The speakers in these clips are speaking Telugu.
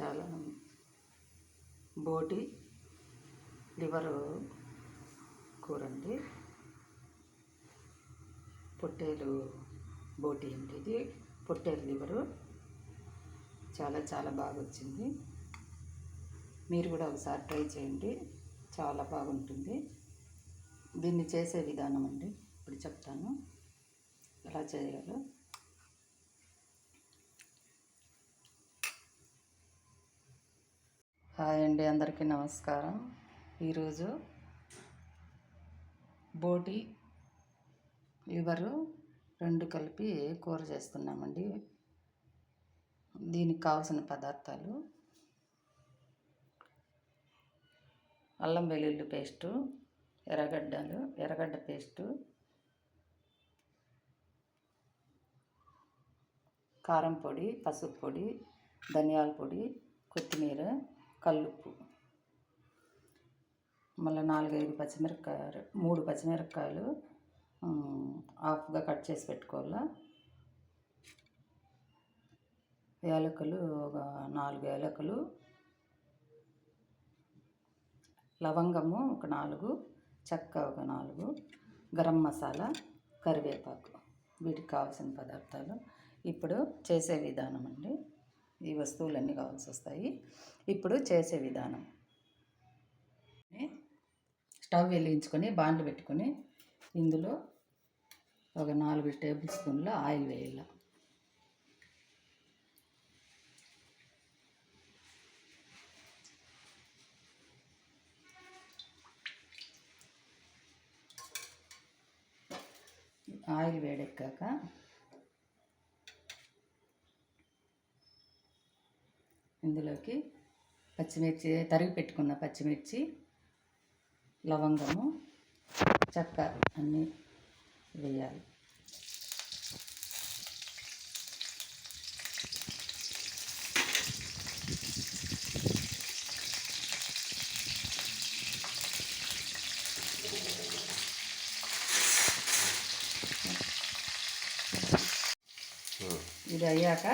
చాలా బోటి లివర్ కూర అండి పొట్టేలు బోటి అండి ఇది. పొట్టేలు లివరు. చాలా చాలా బాగా వచ్చింది మీరు కూడా ఒకసారి ట్రై చేయండి. చాలా బాగుంటుంది. దీన్ని చేసే విధానం అండి. ఇప్పుడు చెప్తాను. ఎలా చేయాలో. హాయ్ అండి అందరికీ నమస్కారం. ఈరోజు బోటి లివరు రెండు కలిపి కూర చేస్తున్నామండి. దీనికి కావాల్సిన పదార్థాలు అల్లం వెల్లుల్లి పేస్టు ఎర్రగడ్డలు ఎర్రగడ్డ పేస్టు కారం పొడి పసుపు పొడి ధనియాల పొడి కొత్తిమీర కల్లుప్పు. మళ్ళీ నాలుగైదు పచ్చిమిరపకాయలు మూడు పచ్చిమిరపకాయలు హాఫ్గా కట్ చేసి పెట్టుకోవాలా? యాలకులు ఒక నాలుగు యాలకులు లవంగము ఒక నాలుగు చెక్క ఒక నాలుగు గరం మసాలా కరివేపాకు. వీటికి కావాల్సిన పదార్థాలు. ఇప్పుడు చేసే విధానం అండి. ఈ వస్తువులన్నీ కావాల్సి వస్తాయి. ఇప్పుడు చేసే విధానం. స్టవ్ వెలిగించుకొని బాండ్లు పెట్టుకొని ఇందులో ఒక నాలుగు టేబుల్ స్పూన్ల ఆయిల్ వేయాలి. ఆయిల్ వేడెక్కాక ఇందులోకి పచ్చిమిర్చి తరిగి పెట్టుకున్న పచ్చిమిర్చి లవంగము చెక్క అన్నీ వేయాలి. ఇది అయ్యాక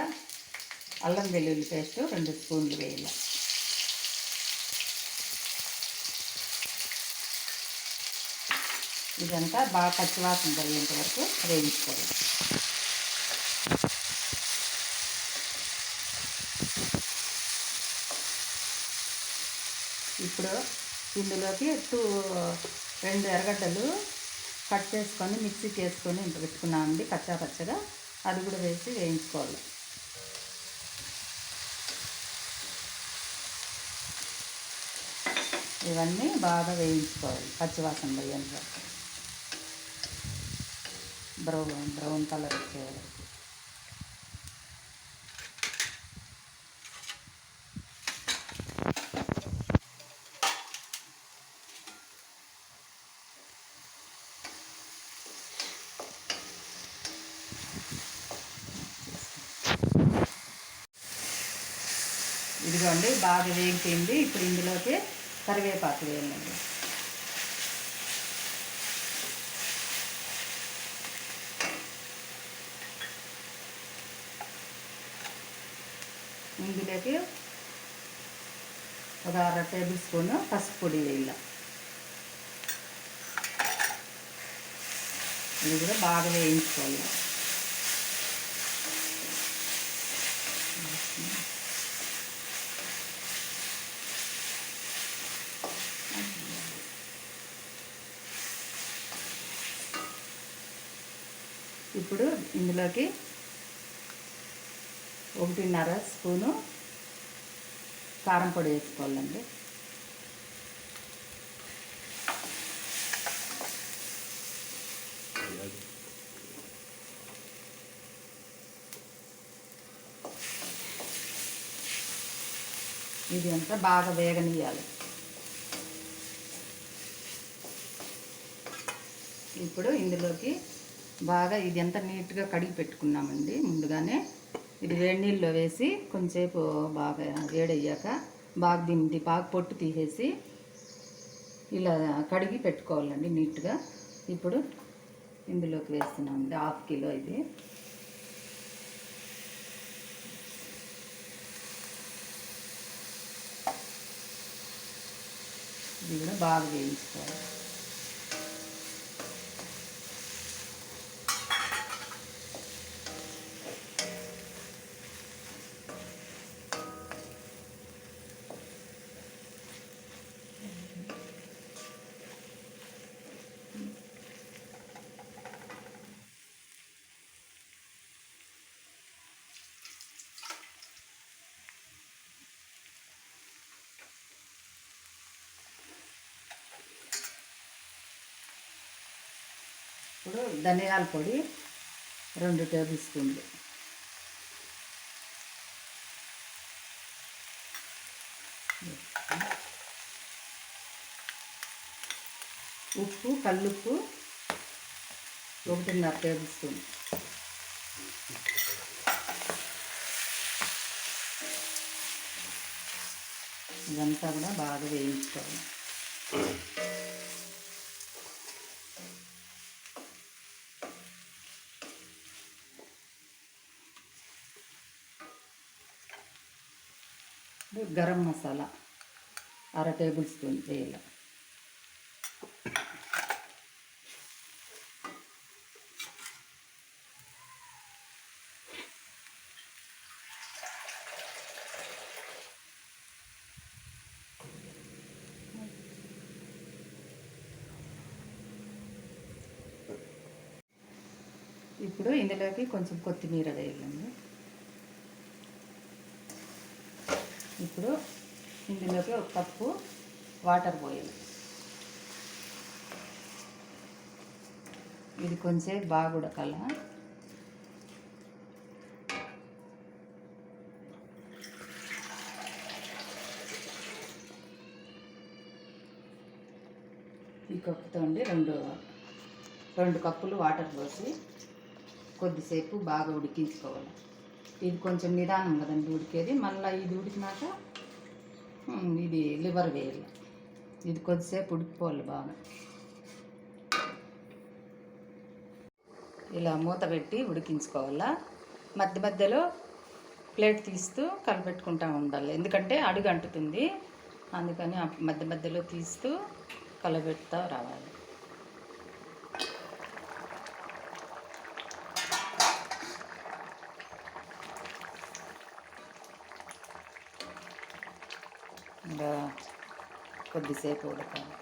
అల్లం వెల్లుల్లి పేస్ట్ రెండు స్పూన్లు వేయాలి. ఇదంతా బాగా పచ్చివాసన జరిగేంత వరకు వేయించుకోవాలి. ఇప్పుడు ఇందులోకి టూ రెండు ఎర్రగడ్డలు కట్ చేసుకొని మిక్సీకి వేసుకొని ఇంత పెట్టుకున్నామండి కచ్చా పచ్చగా. అది కూడా వేసి వేయించుకోవాలి. ఇవన్నీ బాగా వేయించుకోవాలి. పచ్చివాసన పోయేంత వరకు. బ్రౌన్ బ్రౌన్ కలర్ వచ్చేయాలి ఇదిగోండి బాగా వేగిపోయింది. ఇప్పుడు ఇందులోకి కరివేపాకు వేయండి. ఇందులోకి ఒక అర టేబుల్ స్పూన్ పసుపు పొడి వేయాలి ఇది కూడా బాగా వేయించుకోవాలి. ఇప్పుడు ఇందులోకి ఒకటిన్నర స్పూను కారం పొడి వేసుకోవాలండి. ఇది అంతా బాగా వేగనీయాలి ఇప్పుడు ఇందులోకి బాగా ఇది ఎంత నీట్గా కడిగి పెట్టుకున్నామండి ముందుగానే. ఇది వేడి నీళ్ళలో వేసి కొంచెంసేపు బాగా వేడయ్యాక బాగా దీన్ని బాగా పొట్టు తీసేసి ఇలా కడిగి పెట్టుకోవాలండి నీట్గా. ఇప్పుడు ఇందులోకి వేస్తున్నామండి హాఫ్ కిలో ఇది. ఇది కూడా బాగా వేయించుకోవాలి. ఇప్పుడు ధనియాల పొడి రెండు టేబుల్ స్పూన్లు. ఉప్పు కల్లుప్పు ఒకటిన్నర టేబుల్ స్పూన్. ఇదంతా కూడా బాగా వేయించుకోవాలి. గరం మసాలా అర టేబుల్ స్పూన్ వేయాలి. ఇప్పుడు ఇందులోకి కొంచెం కొత్తిమీర వేయాలండి ఇప్పుడు ఇందులోకి ఒక కప్పు వాటర్ పోయాలి. ఇది కొంచెం బాగా ఉడకాల ఈ కప్పుతోండి రెండు రెండు కప్పులు వాటర్ పోసి కొద్దిసేపు బాగా ఉడికించుకోవాలి. ఇది కొంచెం నిదానం కదండి ఉడికేది. మళ్ళీ ఇది ఉడికినాక ఇది లివర్ వేయాలి. ఇది కొద్దిసేపు ఉడికిపోవాలి బాగా. ఇలా మూత పెట్టి ఉడికించుకోవాలా. మధ్య మధ్యలో ప్లేట్ తీస్తూ కలపెట్టుకుంటూ ఉండాలి. ఎందుకంటే అడుగు అంటుతుంది అందుకని మధ్య మధ్యలో తీస్తూ కలబెడతా రావాలి. ఇంకా కొద్దిసేపు ఉడకాలి.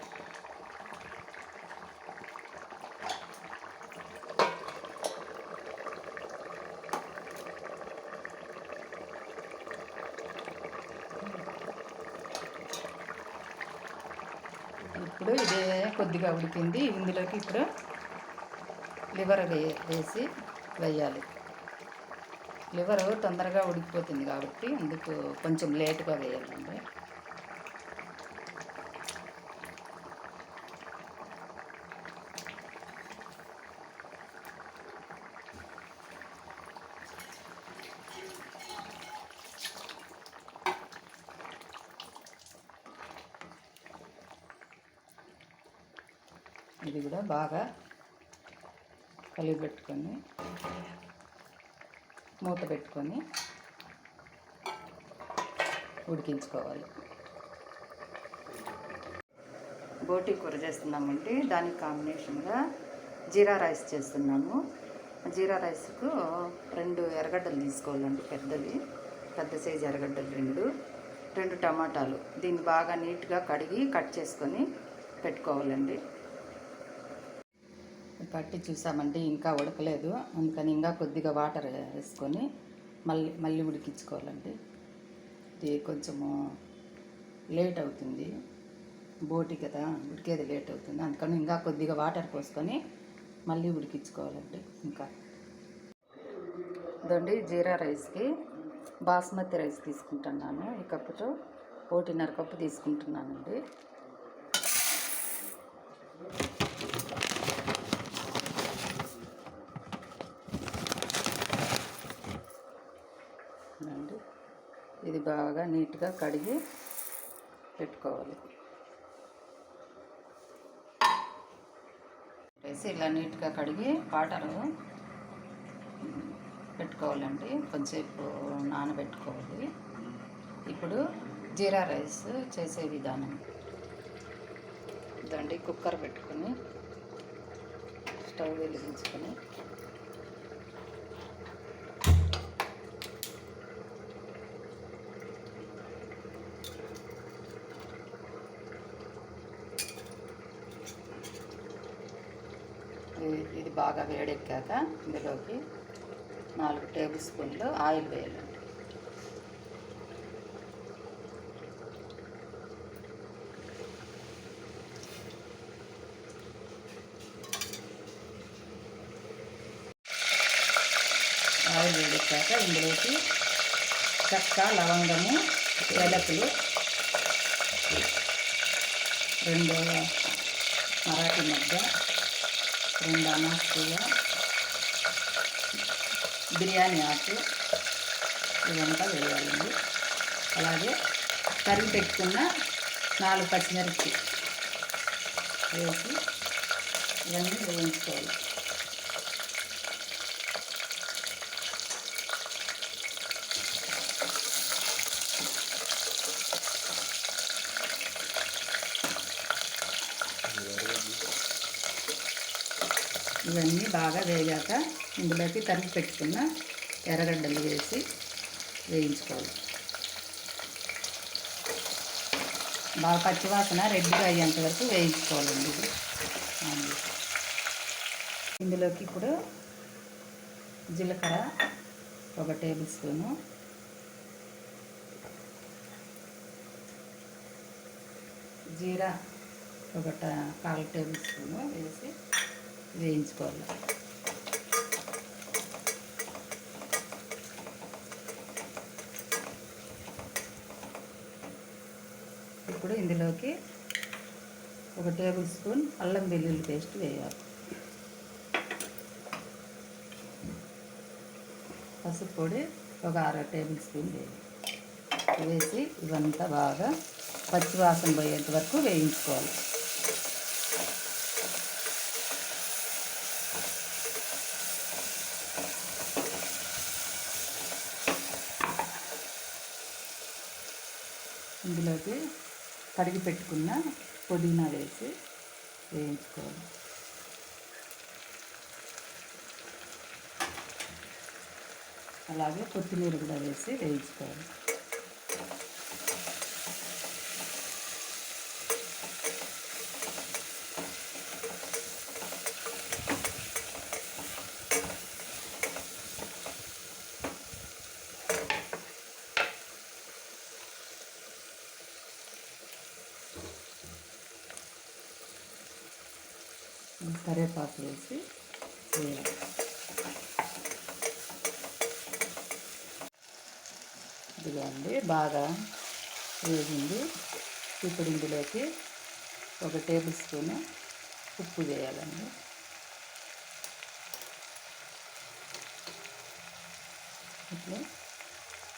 ఇప్పుడు ఇదే కొద్దిగా ఉడికింది. ఇందులోకి ఇప్పుడు లివర్ వే వేసి వేయాలి. లివర్ తొందరగా ఉడికిపోతుంది కాబట్టి అందుకు కొంచెం లేటుగా వేయాలండి ఇది కూడా బాగా కలిపి పెట్టుకొని మూత పెట్టుకొని ఉడికించుకోవాలి. బోటి కూర చేస్తున్నామండి. దానికి కాంబినేషన్గా జీరా రైస్ చేస్తున్నాము. జీరా రైస్కు రెండు ఎర్రగడ్డలు తీసుకోవాలండి పెద్దవి. పెద్ద సైజు ఎర్రగడ్డలు రెండు. రెండు టమాటాలు. దీన్ని బాగా నీట్గా కడిగి కట్ చేసుకొని పెట్టుకోవాలండి. పట్టి చూసామంటే ఇంకా ఉడకలేదు. అందుకని ఇంకా కొద్దిగా వాటర్ వేసుకొని మళ్ళీ మళ్ళీ ఉడికించుకోవాలండి ఇది కొంచెము లేట్ అవుతుంది. బోటి కదా ఉడికేది లేట్ అవుతుంది. అందుకని ఇంకా కొద్దిగా వాటర్ పోసుకొని మళ్ళీ ఉడికించుకోవాలండి ఇంకా. ఇదండి జీరా రైస్కి బాస్మతి రైస్ తీసుకుంటున్నాను. ఈ కప్పుతో ఒకటిన్నర కప్పు తీసుకుంటున్నానండి. అండి ఇది బాగా నీట్గా కడిగి పెట్టుకోవాలి. వేసి ఇలా నీట్గా కడిగి వాటర్ పెట్టుకోవాలండి. కొంచెంసేపు నానబెట్టుకోవాలి. ఇప్పుడు జీరా రైస్ చేసే విధానం. దండి కుక్కర్ పెట్టుకొని స్టవ్ వెలిగించుకొని బాగా వేడెక్కాక ఇందులోకి నాలుగు టేబుల్ స్పూన్లు ఆయిల్ వేయాలండి ఆయిల్ వేడెక్కాక ఇందులోకి చక్క లవంగము ఏలకులు రెండు మరాఠీ మధ్య రెండు అనాస్తుగా బిర్యానీ ఆకు ఇదంతా వేయాలండి అలాగే తరిగి పెట్టుకున్న నాలుగు పచ్చిమిరపకాయ వేసి ఇవన్నీ వేయించుకోవాలి. ఇవన్నీ బాగా వేగాక ఇందులోకి తరిగి పెట్టుకున్న ఎర్రగడ్డలు వేసి వేయించుకోవాలి. బాగా పచ్చివాసన రెడ్డిగా అయ్యేంత వరకు వేయించుకోవాలండి ఇది. ఇందులోకి ఇప్పుడు జీలకర్ర ఒక టేబుల్ స్పూను. జీరా ఒక పాల కాల్ టేబుల్ స్పూను వేసి వేయించుకోవాలి. ఇప్పుడు ఇందులోకి ఒక టేబుల్ స్పూన్ అల్లం వెల్లుల్లి పేస్ట్ వేయాలి. పసుపు పొడి ఒక అర టేబుల్ స్పూన్ వేయాలి. వేసి ఇవంతా బాగా పచ్చివాసన పోయేంత వరకు వేయించుకోవాలి. ఇందులోకి కడిగి పెట్టుకున్న పుదీనా వేసి వేయించుకోవాలి. అలాగే కొత్తిమీర కూడా వేసి వేయించుకోవాలి. కరివేపాకు వేసి వేయాలి. ఇదిగోండి బాగా వేగింది. ఇప్పుడు ఇందులోకి ఒక టేబుల్ స్పూన్ ఉప్పు వేయాలండి. ఇట్లా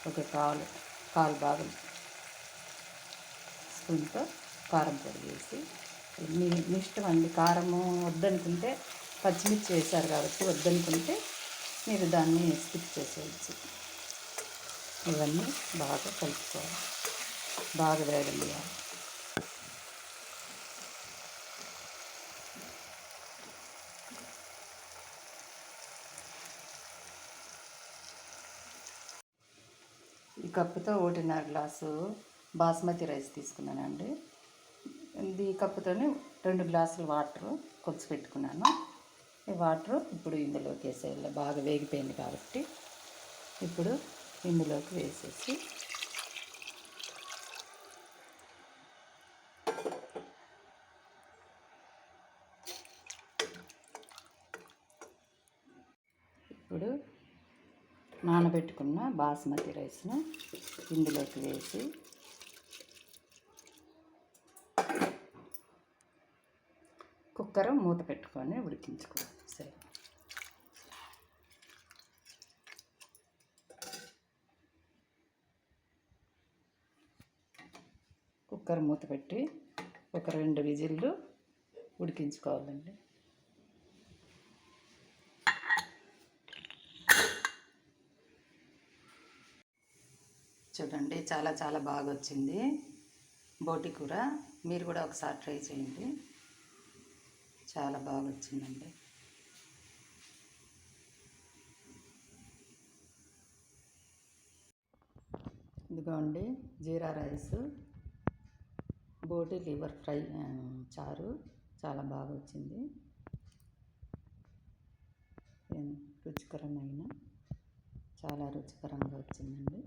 ఒక కాలు కాలు భాగం స్పూన్తో కారం పొడి వేసి మీ ఇష్టం అండి. కారము వద్దనుకుంటే పచ్చిమిర్చి వేశారు కాబట్టి వద్దనుకుంటే మీరు దాన్ని స్కిప్ చేసేయచ్చు. ఇవన్నీ బాగా కలుపుకోవాలి. బాగా వేగనియాలి ఈ కప్పుతో ఒకటిన్నర గ్లాసు బాస్మతి రైస్ తీసుకున్నానండి. ఇది కప్పుతోనే రెండు గ్లాసులు వాటర్ కొలిచి పెట్టుకున్నాను. ఈ వాటర్ ఇప్పుడు ఇందులోకి వేసేయాలి. బాగా వేగిపోయింది కాబట్టి ఇప్పుడు ఇందులోకి వేసేసి ఇప్పుడు నానబెట్టుకున్న బాస్మతి రైస్ను ఇందులోకి వేసి కుక్కర్ మూత పెట్టుకొని ఉడికించుకోవాలి. సరే. కుక్కర్ మూత పెట్టి ఒక రెండు విజిల్లు ఉడికించుకోవాలండి. చూడండి చాలా చాలా బాగా వచ్చింది బోటి కూర మీరు కూడా ఒకసారి ట్రై చేయండి. చాలా బాగా వచ్చిందండి ఇదిగోండి జీరా రైస్ బోటి లివర్ ఫ్రై చారు చాలా బాగా వచ్చింది రుచికరమైన చాలా రుచికరంగా వచ్చిందండి.